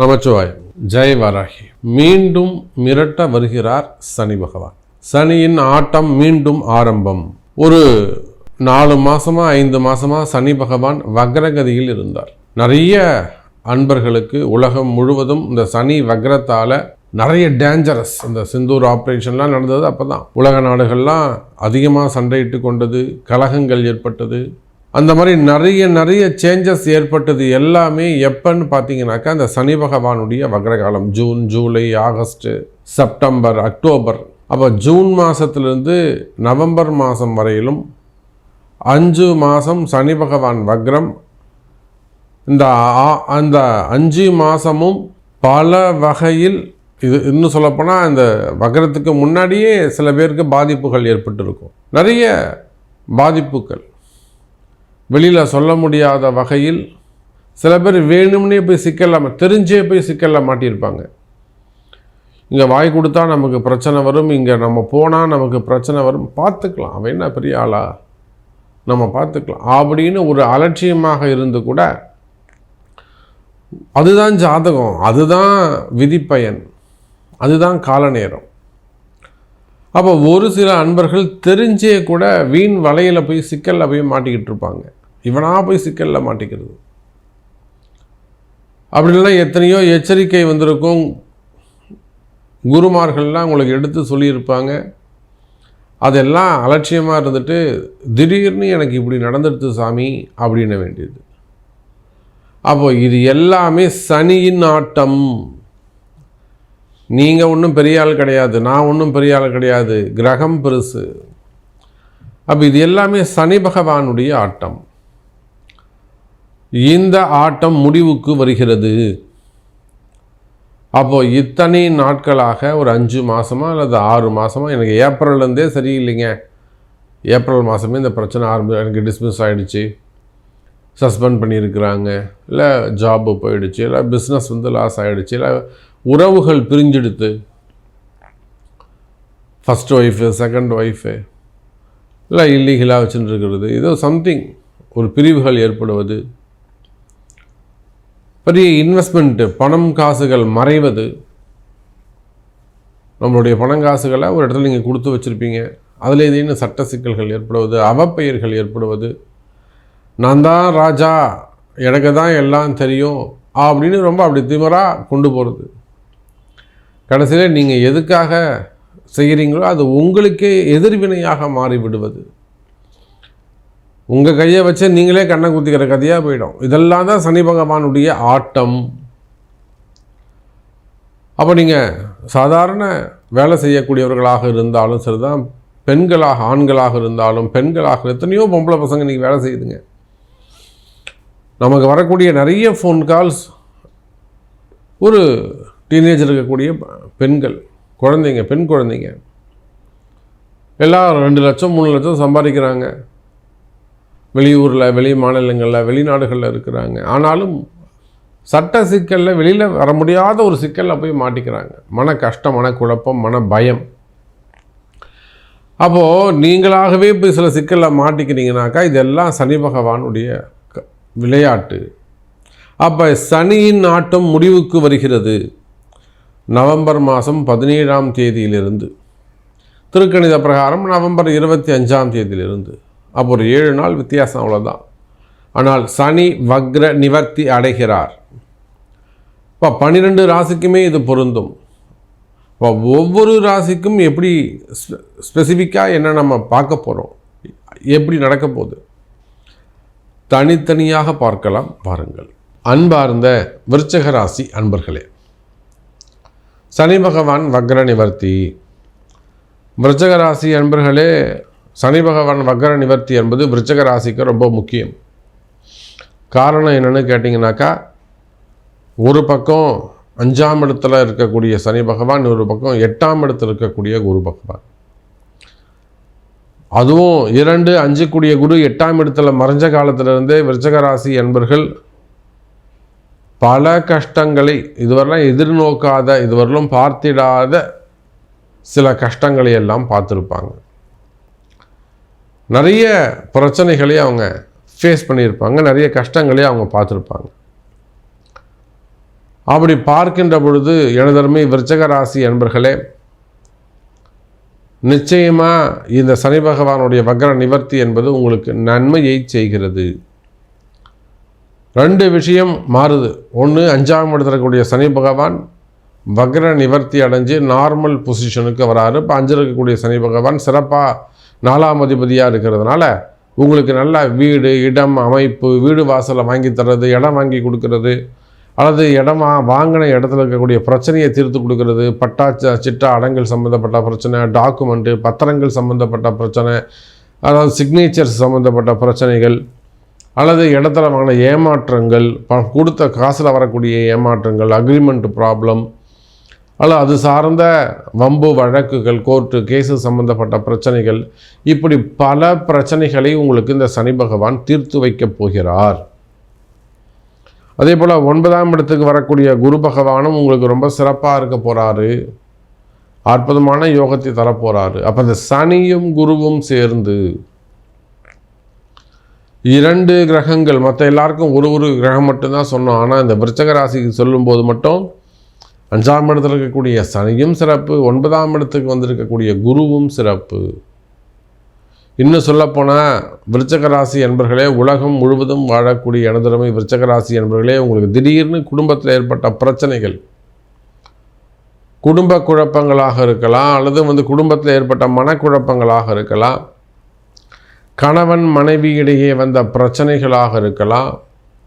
நமச்சிவாயம் ஜெய் வராகி. மீண்டும் மிரட்ட வருகிறார் சனி பகவான். சனியின் ஆட்டம் மீண்டும் ஆரம்பம். ஒரு நாலு மாசமா ஐந்து மாசமா சனி பகவான் வக்ரகதியில் இருந்தார். நிறைய அன்பர்களுக்கு உலகம் முழுவதும் இந்த சனி வக்ரத்தால நிறைய டேஞ்சரஸ் இந்த சிந்தூர் ஆப்ரேஷன்லாம் நடந்தது அப்போ தான் உலக நாடுகள்லாம் அதிகமாக சண்டையிட்டு கொண்டது கலகங்கள் ஏற்பட்டது. அந்த மாதிரி நிறைய நிறைய சேஞ்சஸ் ஏற்பட்டது எல்லாமே எப்பன்னு பார்த்தீங்கன்னாக்கா அந்த சனி பகவானுடைய வக்ரகாலம் June July August September October. அப்போ ஜூன் மாதத்துலேருந்து நவம்பர் மாதம் வரையிலும் அஞ்சு மாதம் சனி பகவான் வக்ரம். இந்த ஆ- அந்த அஞ்சு மாதமும் பல வகையில் இது இன்னும் சொல்லப்போனால் அந்த வக்ரத்துக்கு முன்னாடியே சில பேருக்கு பாதிப்புகள் ஏற்பட்டிருக்கும். நிறைய பாதிப்புகள். வெளியில் சொல்ல முடியாத வகையில் சில பேர் வேணும்னே போய் சிக்கல்ல தெரிஞ்சே போய் சிக்கல்ல மாட்டியிருப்பாங்க. இங்கே வாய் கொடுத்தா நமக்கு பிரச்சனை வரும் இங்கே நம்ம போனால் நமக்கு பிரச்சனை வரும். பார்த்துக்கலாம் அவன் என்ன பெரிய ஆளா? நம்ம பார்த்துக்கலாம். அப்படின்னு ஒரு அலட்சியமாக இருந்து கூட அதுதான் ஜாதகம் அதுதான் விதிப்பயன் அதுதான் கால நேரம் அப்போ ஒரு சில அன்பர்கள் தெரிஞ்சே கூட வீண் வலையில் போய் சிக்கலில் போய் மாட்டிக்கிட்டு இருப்பாங்க. இவனாக போய் சிக்கலில் மாட்டிக்கிறது. அப்படி இல்லைன்னா எத்தனையோ எச்சரிக்கை வந்திருக்கும். குருமார்கள்லாம் உங்களுக்கு எடுத்து சொல்லியிருப்பாங்க. அதெல்லாம் அலட்சியமாக இருந்துட்டு திடீர்னு எனக்கு இப்படி நடந்துடுது சாமி அப்படின்ன வேண்டியது. அப்போது இது எல்லாமே சனியின் ஆட்டம். நீங்கள் ஒன்றும் பெரிய ஆள் கிடையாது நான் ஒன்றும் பெரிய ஆள் கிடையாது கிரகம் பெருசு. அப்போ இது எல்லாமே சனி பகவானுடைய ஆட்டம். இந்த ஆட்டம் முடிவுக்கு வருகிறது. அப்போது இத்தனை நாட்களாக ஒரு அஞ்சு மாதமாக அல்லது ஆறு மாதமாக எனக்கு ஏப்ரல்லேருந்தே சரியில்லைங்க. ஏப்ரல் மாதமே இந்த பிரச்சனை ஆரம்பி எனக்கு டிஸ்மிஸ் ஆகிடுச்சு சஸ்பெண்ட் பண்ணியிருக்கிறாங்க. இல்லை ஜாப்பு போயிடுச்சு இல்லை பிஸ்னஸ் வந்து லாஸ் ஆகிடுச்சு இல்லை உறவுகள் பிரிஞ்செடுத்து ஃபஸ்ட் ஒய்ஃபு செகண்ட் ஒய்ஃபு இல்லை இல்லீகலாக வச்சுட்டு இருக்கிறது ஏதோ சம்திங் ஒரு பிரிவுகள் ஏற்படுவது. பெரிய இன்வெஸ்ட்மெண்ட்டு பணம் காசுகள் மறைவது. நம்மளுடைய பணம் காசுகளை ஒரு இடத்துல நீங்கள் கொடுத்து வச்சுருப்பீங்க. அதில் ஏதேனும் சட்ட சிக்கல்கள் ஏற்படுவது அவப்பெயர்கள் ஏற்படுவது. நான் தான் ராஜா எனக்கு தான் எல்லாம் தெரியும் அப்படின்னு ரொம்ப அப்படி திமராக கொண்டு போகிறது கடைசியில் நீங்கள் எதுக்காக செய்கிறீங்களோ அது உங்களுக்கே எதிர்வினையாக மாறிவிடுவது. உங்கள் கையை வச்சு நீங்களே கண்ணை குத்திக்கிற கதையாக போயிடும். இதெல்லாம் தான் சனி பகவானுடைய ஆட்டம். அப்போ நீங்கள் சாதாரண வேலை செய்யக்கூடியவர்களாக இருந்தாலும் சரிதான் பெண்களாக ஆண்களாக இருந்தாலும் பெண்களாக எத்தனையோ பொம்பளை பசங்க நீங்கள் வேலை செய்யுதுங்க. நமக்கு வரக்கூடிய நிறைய ஃபோன் கால்ஸ் ஒரு டீனேஜ் இருக்கக்கூடிய பெண்கள் குழந்தைங்க பெண் குழந்தைங்க. எல்லாம் ரெண்டு லட்சம் மூணு லட்சம் சம்பாதிக்கிறாங்க. வெளியூரில் வெளி மாநிலங்களில் வெளிநாடுகளில் இருக்கிறாங்க. ஆனாலும் சட்ட சிக்கலில் வெளியில் வர முடியாத ஒரு சிக்கலில் போய் மாட்டிக்கிறாங்க. மன கஷ்டம் மன குழப்பம் மன பயம். அப்போது நீங்களாகவே போய் சில சிக்கலில் மாட்டிக்கிறீங்கனாக்கா இதெல்லாம் சனி பகவானுடைய க- விளையாட்டு. அப்போ சனியின் ஆட்டம் முடிவுக்கு வருகிறது. நவம்பர் மாதம் பதினேழாம் தேதியிலிருந்து. திருக்கணித பிரகாரம் நவம்பர் இருபத்தி அஞ்சாம் தேதியிலிருந்து. அப்போ ஒரு ஏழு நாள் வித்தியாசம் அவ்வளோதான் ஆனால் சனி வக்ர நிவர்த்தி அடைகிறார். இப்போ பன்னிரெண்டு ராசிக்குமே இது பொருந்தும். இப்போ ஒவ்வொரு ராசிக்கும் எப்படி ஸ்பெசிஃபிக்காக என்ன நம்ம பார்க்க போகிறோம் எப்படி நடக்க போகுது? தனித்தனியாக பார்க்கலாம் பாருங்கள். அன்பார்ந்த விருச்சக ராசி அன்பர்களே சனி பகவான் வக்ர நிவர்த்தி. விருச்சக ராசி அன்பர்களே சனி பகவான் வக்ர நிவர்த்தி என்பது விருச்சக ராசிக்கு ரொம்ப முக்கியம். காரணம் என்னென்னு கேட்டிங்கனாக்கா ஒரு பக்கம் அஞ்சாம் இடத்துல இருக்கக்கூடிய சனி பகவான் ஒரு பக்கம் எட்டாம் இடத்துல இருக்கக்கூடிய குரு பகவான். அதுவும் இரண்டு அஞ்சு கூடிய குரு எட்டாம் இடத்துல மறைஞ்ச காலத்திலிருந்தே விருச்சக ராசி என்பர்கள் பல கஷ்டங்களை இதுவரெல்லாம் எதிர்நோக்காத இதுவரையிலும் பார்த்திடாத சில கஷ்டங்களை எல்லாம் பார்த்துருப்பாங்க. நிறைய பிரச்சனைகளை அவங்க ஃபேஸ் பண்ணியிருப்பாங்க. நிறைய கஷ்டங்களை அவங்க பார்த்துருப்பாங்க. அப்படி பார்க்கின்ற பொழுது எனதருமை விருச்சக ராசி அன்பர்களே நிச்சயமாக இந்த சனி பகவானுடைய வக்ர நிவர்த்தி என்பது உங்களுக்கு நன்மையை செய்கிறது. ரெண்டு விஷயம் மாறுது. ஒன்று அஞ்சாம் இடத்துல இருக்கக்கூடிய சனி பகவான் வக்ர நிவர்த்தி அடைஞ்சு நார்மல் பொசிஷனுக்கு வராரு. இப்போ அஞ்சில் இருக்கக்கூடிய சனி பகவான் சிறப்பாக நாலாம் அதிபதியாக இருக்கிறதுனால உங்களுக்கு நல்ல வீடு இடம் அமைப்பு வீடு வாசலை வாங்கி தர்றது இடம் வாங்கி கொடுக்கறது அல்லது இடமா வாங்கின இடத்துல இருக்கக்கூடிய பிரச்சனையை தீர்த்து கொடுக்கறது பட்டா சிட்டா அடங்கல் சம்மந்தப்பட்ட பிரச்சனை டாக்குமெண்ட்டு பத்திரங்கள் சம்மந்தப்பட்ட பிரச்சனை அதாவது சிக்னேச்சர்ஸ் சம்மந்தப்பட்ட பிரச்சனைகள் அல்லது இடத்துல வாங்கின ஏமாற்றங்கள் ப கொடுத்த காசில் வரக்கூடிய ஏமாற்றங்கள் அக்ரிமெண்ட் ப்ராப்ளம் அல்ல அது சார்ந்த வம்பு வழக்குகள் கோர்ட்டு கேஸு சம்பந்தப்பட்ட பிரச்சனைகள் இப்படி பல பிரச்சனைகளை உங்களுக்கு இந்த சனி பகவான் தீர்த்து வைக்கப் போகிறார். அதே போல் ஒன்பதாம் இடத்துக்கு வரக்கூடிய குரு பகவானும் உங்களுக்கு ரொம்ப சிறப்பாக இருக்க போகிறாரு அற்புதமான யோகத்தை தரப்போகிறாரு அப்போ இந்த சனியும் குருவும் சேர்ந்து இரண்டு கிரகங்கள் மற்ற எல்லாருக்கும் ஒரு ஒரு கிரகம் மட்டும்தான் சொன்னோம். ஆனால் இந்த விருச்சக ராசிக்கு சொல்லும்போது மட்டும் அஞ்சாம் இடத்துல இருக்கக்கூடிய சனியும் சிறப்பு ஒன்பதாம் இடத்துக்கு வந்திருக்கக்கூடிய குருவும் சிறப்பு. இன்னும் சொல்லப்போனால் விருச்சக ராசி என்பர்களே உலகம் முழுவதும் வாழக்கூடிய எனதுரிமை விருச்சக ராசி என்பர்களே உங்களுக்கு திடீர்னு குடும்பத்தில் ஏற்பட்ட பிரச்சனைகள் குடும்ப குழப்பங்களாக இருக்கலாம் அல்லது வந்து குடும்பத்தில் ஏற்பட்ட மனக்குழப்பங்களாக இருக்கலாம் கணவன் மனைவி இடையே வந்த பிரச்சனைகளாக இருக்கலாம்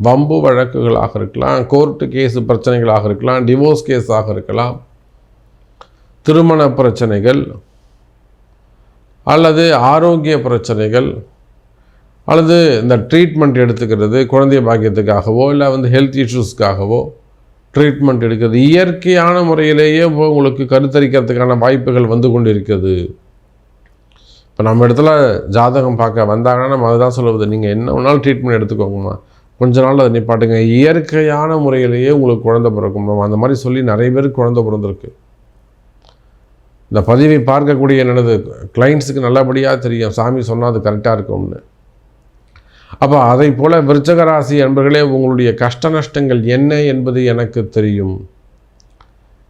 வம்பு வழக்குகளாக இருக்கலாம் கோர்ட்டு கேஸு பிரச்சனைகளாக இருக்கலாம் டிவோர்ஸ் கேஸாக இருக்கலாம் திருமண பிரச்சனைகள் அல்லது ஆரோக்கிய பிரச்சனைகள் அல்லது இந்த ட்ரீட்மெண்ட் எடுத்துக்கிறது குழந்தை பாக்கியத்துக்காகவோ இல்லை வந்து ஹெல்த் இஷ்யூஸ்க்காகவோ ட்ரீட்மெண்ட் எடுக்கிறது. இயற்கையான முறையிலேயே உங்களுக்கு கருத்தரிக்கிறதுக்கான வாய்ப்புகள் வந்து கொண்டு இப்போ நம்ம இடத்துல ஜாதகம் பார்க்க வந்தாங்கன்னா நம்ம அதுதான் சொல்லுவது நீங்கள் என்ன வேணாலும் ட்ரீட்மெண்ட் எடுத்துக்கோங்கம்மா. கொஞ்ச நாள் அதை நிப்பாட்டுங்க. இயற்கையான முறையிலேயே உங்களுக்கு குழந்தை பிறக்கும். நம்ம அந்த மாதிரி சொல்லி நிறைய பேருக்கு குழந்தை பிறந்திருக்கு. இந்த பதிவை பார்க்கக்கூடிய என்னது? கிளைண்ட்ஸுக்கு நல்லபடியாக தெரியும். சாமி சொன்னால் அது கரெக்டாக இருக்கும்னு. அப்போ அதை போல் விருச்சகராசி ராசி உங்களுடைய கஷ்ட நஷ்டங்கள் என்ன என்பது எனக்கு தெரியும்.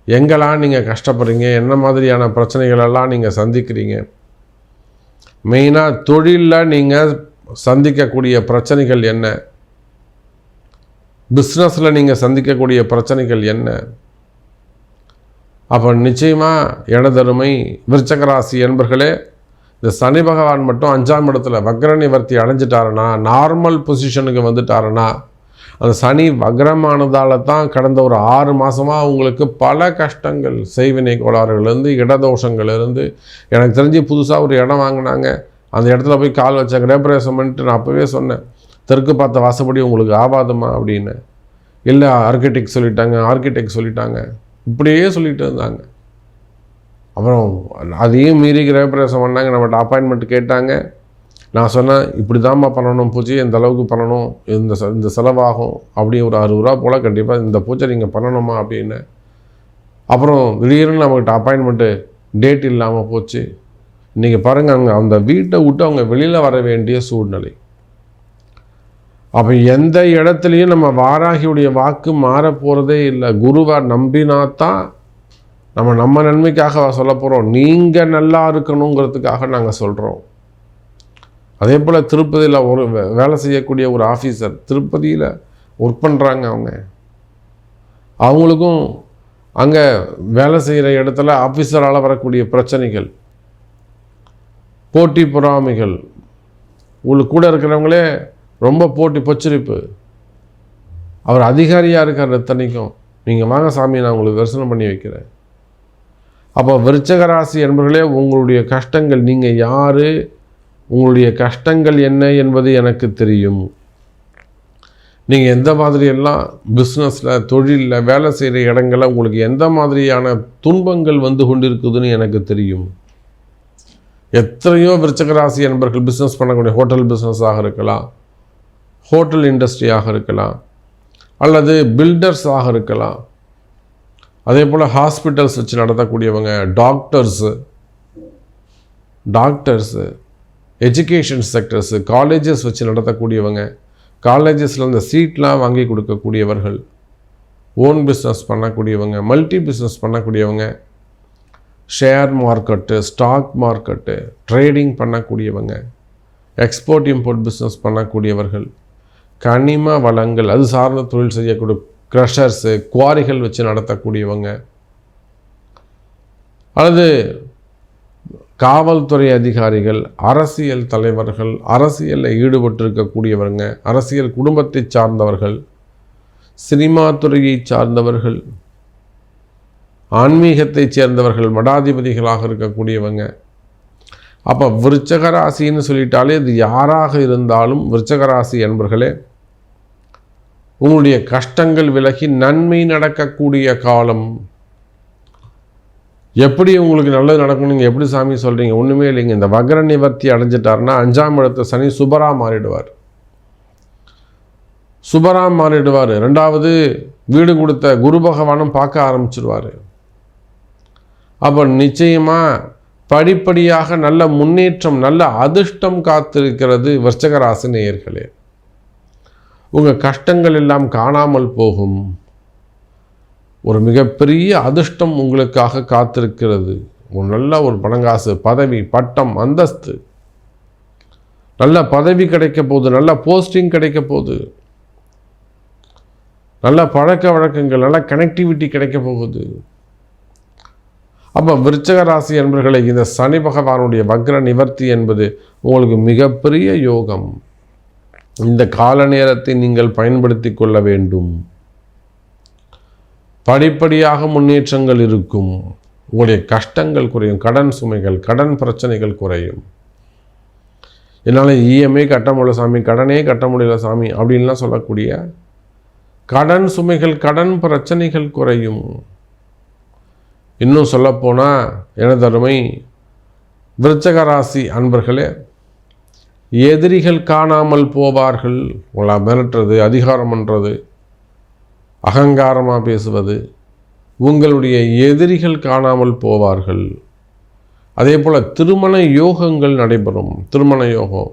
எங்கெல்லாம் நீங்கள் கஷ்டப்படுறீங்க? என்ன மாதிரியான பிரச்சனைகளெல்லாம் நீங்கள் சந்திக்கிறீங்க? மெயினாக தொழிலில் நீங்கள் சந்திக்கக்கூடிய பிரச்சனைகள் என்ன? பிஸ்னஸில் நீங்கள் சந்திக்கக்கூடிய பிரச்சனைகள் என்ன? அப்போ நிச்சயமாக எனதருமை விருச்சகராசி என்பர்களே இந்த சனி பகவான் மட்டும் அஞ்சாம் இடத்துல வக்ர நிவர்த்தி அடைஞ்சிட்டாருன்னா நார்மல் பொசிஷனுக்கு வந்துட்டாருன்னா அந்த சனி வக்ரமானதால் தான் கடந்த ஒரு ஆறு மாதமாக உங்களுக்கு பல கஷ்டங்கள் செய்வினை கோளாறுகள்லேருந்து இடதோஷங்கள்லேருந்து. எனக்கு தெரிஞ்சு புதுசாக ஒரு இடம் வாங்கினாங்க. அந்த இடத்துல போய் கால் வச்ச கிரேபரேசம் பண்ணிட்டு நான் அப்போவே சொன்னேன். தெற்கு பார்த்த வாசப்படி உங்களுக்கு ஆபாதமா அப்படின்னு. இல்லை ஆர்கிடெக்ட் சொல்லிட்டாங்க ஆர்கிடெக்ட் சொல்லிட்டாங்க. இப்படியே சொல்லிட்டு இருந்தாங்க. அப்புறம் அதையும் மீறி கிரகப்பிரவேசம் பண்ணாங்க. நம்மகிட்ட அப்பாயின்மெண்ட் கேட்டாங்க. நான் சொன்னேன் இப்படி தான்மா பண்ணணும் பூஜை இந்த அளவுக்கு பண்ணணும் இந்த செ- இந்த செலவாகும் அப்படி ஒரு அறுபது ரூபா போல் கண்டிப்பாக இந்த பூஜை நீங்கள் பண்ணணுமா அப்படின்னு. அப்புறம் திடீர்னு நம்மகிட்ட அப்பாயின்மெண்ட்டு டேட் இல்லாமல் போச்சு. இன்றைக்கி பாருங்கள் அங்கே அந்த வீட்டை விட்டு அவங்க வெளியில் வர வேண்டிய சூழ்நிலை. அப்போ எந்த இடத்துலையும் நம்ம வாராகியுடைய வாக்கு மாறப் போகிறதே இல்லை. குருவை நம்பினாத்தான் நம்ம நம்ம நன்மைக்காக சொல்ல போகிறோம் நீங்கள் நல்லா இருக்கணுங்கிறதுக்காக நாங்கள் சொல்கிறோம் அதே போல் திருப்பதியில் ஒரு வேலை செய்யக்கூடிய ஒரு ஆஃபீஸர் திருப்பதியில் ஒர்க் பண்ணுறாங்க அவங்க. அவங்களுக்கும் அங்கே வேலை செய்கிற இடத்துல ஆஃபீஸரால் வரக்கூடிய பிரச்சனைகள் போட்டி பொறாமைகள் உங்களுக்கு கூட இருக்கிறவங்களே ரொம்ப போட்டி பொச்சரிப்பு. அவர் அதிகாரியாக இருக்கிற இத்தனைக்கும் நீங்கள் வாங்க சாமி நான் உங்களுக்கு தரிசனம் பண்ணி வைக்கிறேன். அப்போ விருச்சகராசி என்பர்களே உங்களுடைய கஷ்டங்கள் நீங்கள் யார் உங்களுடைய கஷ்டங்கள் என்ன என்பது எனக்கு தெரியும். நீங்கள் எந்த மாதிரியெல்லாம் பிஸ்னஸில் தொழிலில் வேலை செய்கிற இடங்களில் உங்களுக்கு எந்த மாதிரியான துன்பங்கள் வந்து கொண்டிருக்குதுன்னு எனக்கு தெரியும். எத்தனையோ விருச்சகராசி என்பர்கள் பிஸ்னஸ் பண்ணக்கூடிய ஹோட்டல் பிஸ்னஸாக இருக்கலாம் ஹோட்டல் இண்டஸ்ட்ரியாக இருக்கலாம் அல்லது பில்டர்ஸாக இருக்கலாம். அதே போல் ஹாஸ்பிட்டல்ஸ் வச்சு நடத்தக்கூடியவங்க doctors doctors education sectors colleges வச்சு நடத்தக்கூடியவங்க காலேஜஸில் இந்த சீட்லாம் வாங்கி கொடுக்கக்கூடியவர்கள் ஓன் பிஸ்னஸ் பண்ணக்கூடியவங்க மல்டி பிஸ்னஸ் பண்ணக்கூடியவங்க share market stock market trading பண்ணக்கூடியவங்க எக்ஸ்போர்ட் இம்போர்ட் பிஸ்னஸ் பண்ணக்கூடியவர்கள் கனிம வளங்கள் அது சார்ந்த தொழில் செய்யக்கூடிய க்ரஷர்ஸு குவாரிகள் வச்சு நடத்தக்கூடியவங்க அல்லது காவல்துறை அதிகாரிகள் அரசியல் தலைவர்கள் அரசியலில் ஈடுபட்டிருக்கக்கூடியவருங்க அரசியல் குடும்பத்தை சார்ந்தவர்கள் சினிமா துறையை சார்ந்தவர்கள் ஆன்மீகத்தைச் சேர்ந்தவர்கள் மடாதிபதிகளாக இருக்கக்கூடியவங்க. அப்போ விருச்சக ராசின்னு சொல்லிட்டாலே இது யாராக இருந்தாலும் விருச்சக ராசி என்பர்களே உங்களுடைய கஷ்டங்கள் விலகி நன்மை நடக்கக்கூடிய காலம். எப்படி உங்களுக்கு நல்லது நடக்கும் நீங்கள் எப்படி சாமி சொல்கிறீங்க ஒன்றுமே இல்லைங்க. இந்த வக்ர நிவர்த்தி அடைஞ்சிட்டாருன்னா அஞ்சாம் இடத்த சனி சுபரா மாறிடுவார். சுபராம் மாறிடுவார். ரெண்டாவது வீடு கொடுத்த குரு பகவானும் பார்க்க ஆரம்பிச்சிடுவார் அப்போ நிச்சயமாக படிப்படியாக நல்ல முன்னேற்றம் நல்ல அதிர்ஷ்டம் காத்திருக்கிறது விருச்சகராசி நேயர்களே. உங்கள் கஷ்டங்கள் எல்லாம் காணாமல் போகும். ஒரு மிகப்பெரிய அதிர்ஷ்டம் உங்களுக்காக காத்திருக்கிறது. ஒரு நல்ல ஒரு பணங்காசு பதவி பட்டம் அந்தஸ்து. நல்ல பதவி கிடைக்க போகுது நல்ல போஸ்டிங் கிடைக்க போகுது. நல்ல பழக்க வழக்கங்கள் நல்ல கனெக்டிவிட்டி கிடைக்க போகுது. அப்போ விருச்சக ராசி என்பர்களை இந்த சனி பகவானுடைய வக்ர நிவர்த்தி என்பது உங்களுக்கு மிகப்பெரிய யோகம். இந்த கால நேரத்தை நீங்கள் பயன்படுத்தி கொள்ள வேண்டும். படிப்படியாக முன்னேற்றங்கள் இருக்கும். உங்களுடைய கஷ்டங்கள் குறையும். கடன் சுமைகள் கடன் பிரச்சனைகள் குறையும். என்னால் இஎம்ஐ கட்ட முடியல சாமி கடனே கட்ட முடியல சாமி அப்படின்லாம் சொல்லக்கூடிய கடன் சுமைகள் கடன் பிரச்சனைகள் குறையும். இன்னும் சொல்லப்போனால் எனதருமை விருச்சக ராசி அன்பர்களே எதிரிகள் காணாமல் போவார்கள். உங்களை மிரட்டுறது அதிகாரம் பண்ணுறது அகங்காரமாக பேசுவது உங்களுடைய எதிரிகள் காணாமல் போவார்கள். அதே போல் திருமண யோகங்கள் நடைபெறும். திருமண யோகம்.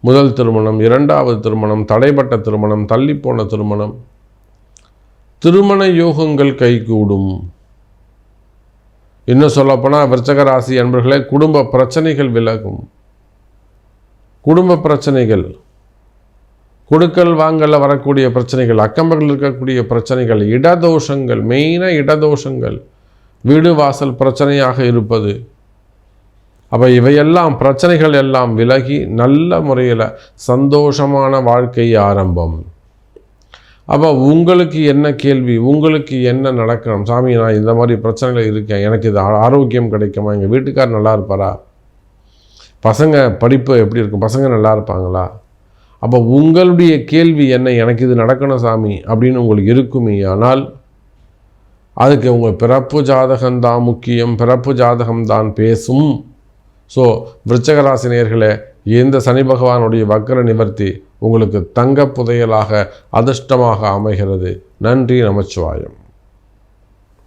முதல் திருமணம் இரண்டாவது திருமணம் தடைப்பட்ட திருமணம் தள்ளிப்போன திருமணம். திருமண யோகங்கள் கைகூடும். இன்னும் சொல்லப்போனால் விருச்சக ராசி அன்பர்களே குடும்ப பிரச்சனைகள் விலகும். குடும்ப பிரச்சனைகள். கொடுக்கல் வாங்கல வரக்கூடிய பிரச்சனைகள் அக்கம்பக்கத்தில் இருக்கக்கூடிய பிரச்சனைகள் இடதோஷங்கள் மெயினாக இடதோஷங்கள் வீடு வாசல் பிரச்சனையாக இருப்பது. அப்போ இவையெல்லாம் பிரச்சனைகள் எல்லாம் விலகி நல்ல முறையில் சந்தோஷமான வாழ்க்கை ஆரம்பம். அப்போ உங்களுக்கு என்ன கேள்வி உங்களுக்கு என்ன நடக்கணும்? சாமி நான் இந்த மாதிரி பிரச்சனைகள் இருக்கேன் எனக்கு இது ஆரோக்கியம் கிடைக்குமா? எங்கள் வீட்டுக்கார் நல்லா இருப்பாரா? பசங்க படிப்பு எப்படி இருக்கும்? பசங்க நல்லா இருப்பாங்களா? அப்போ உங்களுடைய கேள்வி என்ன? எனக்கு இது நடக்கணும் சாமி அப்படின்னு உங்களுக்கு இருக்குமே ஆனால் அதுக்கு உங்கள் பிறப்பு ஜாதகம்தான் முக்கியம். பிறப்பு ஜாதகம்தான் பேசும். ஸோ விருச்சகராசினியர்களே இந்த சனி பகவானுடைய வக்கர நிவர்த்தி உங்களுக்கு தங்க புதையலாக அதிர்ஷ்டமாக அமைகிறது. நன்றி நமச்சிவாயம்.